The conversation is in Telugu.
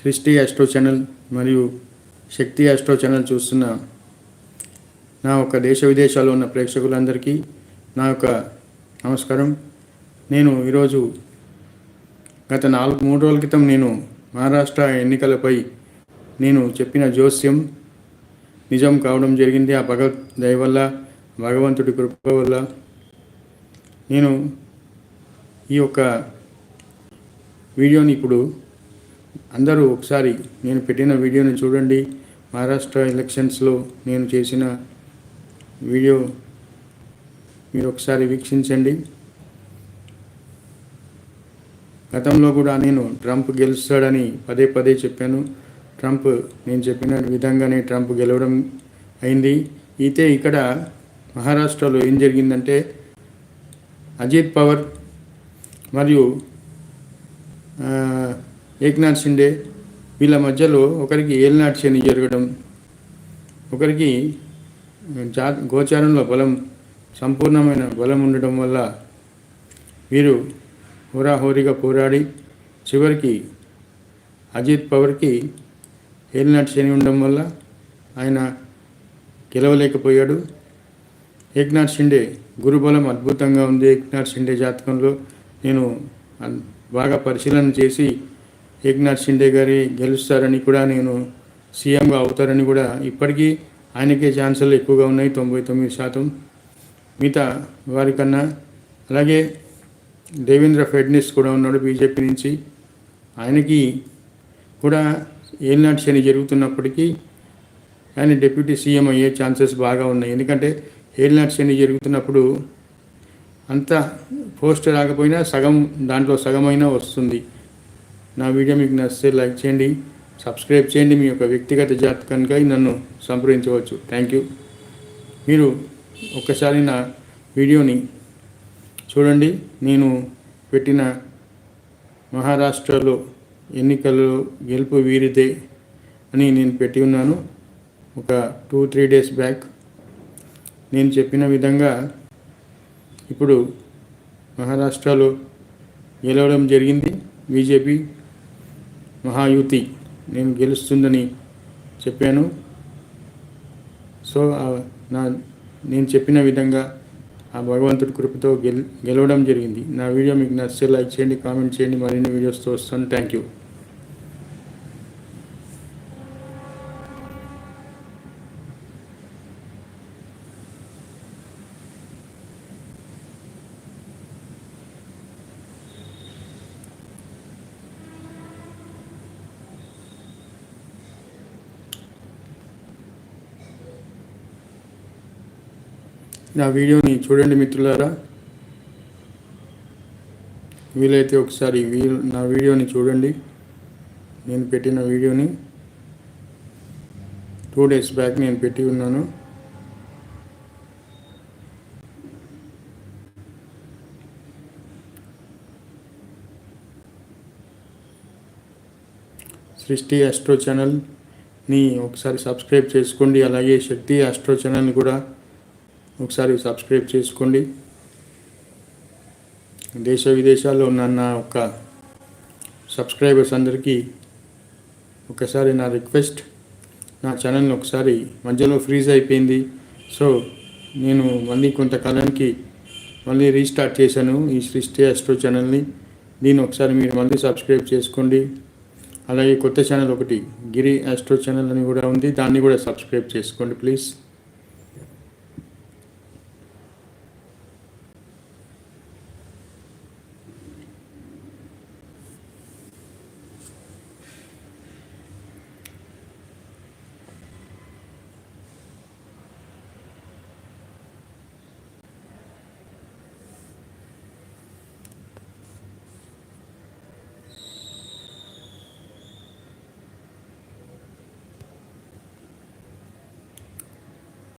సృష్టి ఆస్ట్రో ఛానల్ మరియు శక్తి ఆస్ట్రో ఛానల్ చూస్తున్న నా యొక్క దేశ విదేశాల్లో ఉన్న ప్రేక్షకులందరికీ నా యొక్క నమస్కారం. నేను ఈరోజు గత నాలుగు మూడు రోజుల క్రితం నేను మహారాష్ట్ర ఎన్నికలపై నేను చెప్పిన జోస్యం నిజం కావడం జరిగింది. ఆ భగవత్ దయ వల్ల భగవంతుడి కృప వల్ల నేను ఈ యొక్క వీడియోని ఇప్పుడు అందరూ ఒకసారి నేను పెట్టిన వీడియోని చూడండి. మహారాష్ట్ర ఎలక్షన్స్లో నేను చేసిన వీడియో మీరు ఒకసారి వీక్షించండి. గతంలో కూడా నేను ట్రంప్ గెలుస్తాడని పదే పదే చెప్పాను. ట్రంప్ నేను చెప్పిన విధంగానే ట్రంప్ గెలవడం అయింది. అయితే ఇక్కడ మహారాష్ట్రలో ఏం జరిగిందంటే అజిత్ పవర్ మరియు ఏక్నాథ్ షిండే వీళ్ళ మధ్యలో ఒకరికి ఏలినాటి శని జరగడం ఒకరికి జా గోచారంలో బలం సంపూర్ణమైన బలం ఉండడం వల్ల వీరు హోరాహోరీగా పోరాడి చివరికి అజిత్ పవర్కి ఏలినాటి శని ఉండడం వల్ల ఆయన గెలవలేకపోయాడు. ఏక్నాథ్ షిండే గురుబలం అద్భుతంగా ఉంది. ఏక్నాథ్ షిండే జాతకంలో నేను బాగా పరిశీలన చేసి ఏక్నాథ్ షిండే గారి గెలుస్తారని కూడా నేను సీఎంగా అవుతారని కూడా ఇప్పటికీ ఆయనకే ఛాన్సులు ఎక్కువగా ఉన్నాయి తొంభై తొమ్మిది శాతం మిగతా వారికన్నా అలాగే దేవేంద్ర ఫెడ్నిస్ కూడా ఉన్నాడు బీజేపీ నుంచి. ఆయనకి కూడా ఏలినాటి శని జరుగుతున్నప్పటికీ ఆయన డిప్యూటీ సీఎం అయ్యే ఛాన్సెస్ బాగా ఉన్నాయి. ఎందుకంటే ఏలినాటి శని జరుగుతున్నప్పుడు అంత పోస్ట్ రాకపోయినా సగం దాంట్లో సగమైనా వస్తుంది. నా వీడియో మీకు నచ్చితే లైక్ చేయండి సబ్స్క్రైబ్ చేయండి. మీ యొక్క వ్యక్తిగత జాతకానికై నన్ను సంప్రదించవచ్చు. థ్యాంక్ యూ మీరు ఒక్కసారి నా వీడియోని చూడండి. నేను పెట్టిన మహారాష్ట్రలో ఎన్నికల్లో గెలుపు వీరిదే అని నేను పెట్టి ఉన్నాను. ఒక టూ త్రీ డేస్ బ్యాక్ నేను చెప్పిన విధంగా ఇప్పుడు మహారాష్ట్రలో గెలవడం జరిగింది. బీజేపీ మహాయుతి. నేను గెలుస్తుందని చెప్పాను. సో నా నేను చెప్పిన విధంగా ఆ భగవంతుడి కృపతో గెల్ గెలవడం జరిగింది. నా వీడియో మీకు నచ్చితే లైక్ చేయండి కామెంట్ చేయండి. మరిన్ని వీడియోస్తో వస్తాను. Thank you. నా వీడియోని చూడండి మిత్రులారా. వీలైతే ఒకసారి వీ నా వీడియోని చూడండి. నేను పెట్టిన వీడియోని టూ డేస్ బ్యాక్ నేను పెట్టి ఉన్నాను. సృష్టి ఆస్ట్రో ఛానల్ని ఒకసారి సబ్స్క్రైబ్ చేసుకోండి. అలాగే శక్తి ఆస్ట్రో ఛానల్ని కూడా ఒకసారి సబ్స్క్రైబ్ చేసుకోండి. దేశ విదేశాల్లో ఉన్న నా యొక్క సబ్స్క్రైబర్స్ అందరికీ ఒకసారి నా రిక్వెస్ట్ నా ఛానల్ని ఒకసారి మధ్యలో ఫ్రీజ్ అయిపోయింది. సో నేను మళ్ళీ కొంతకాలానికి మళ్ళీ రీస్టార్ట్ చేశాను ఈ సృష్టి అస్ట్రో ఛానల్ని. దీన్ని ఒకసారి మీరు మళ్ళీ సబ్స్క్రైబ్ చేసుకోండి. అలాగే కొత్త ఛానల్ ఒకటి గిరి ఆస్ట్రో ఛానల్ అని కూడా ఉంది. దాన్ని కూడా సబ్స్క్రైబ్ చేసుకోండి ప్లీజ్.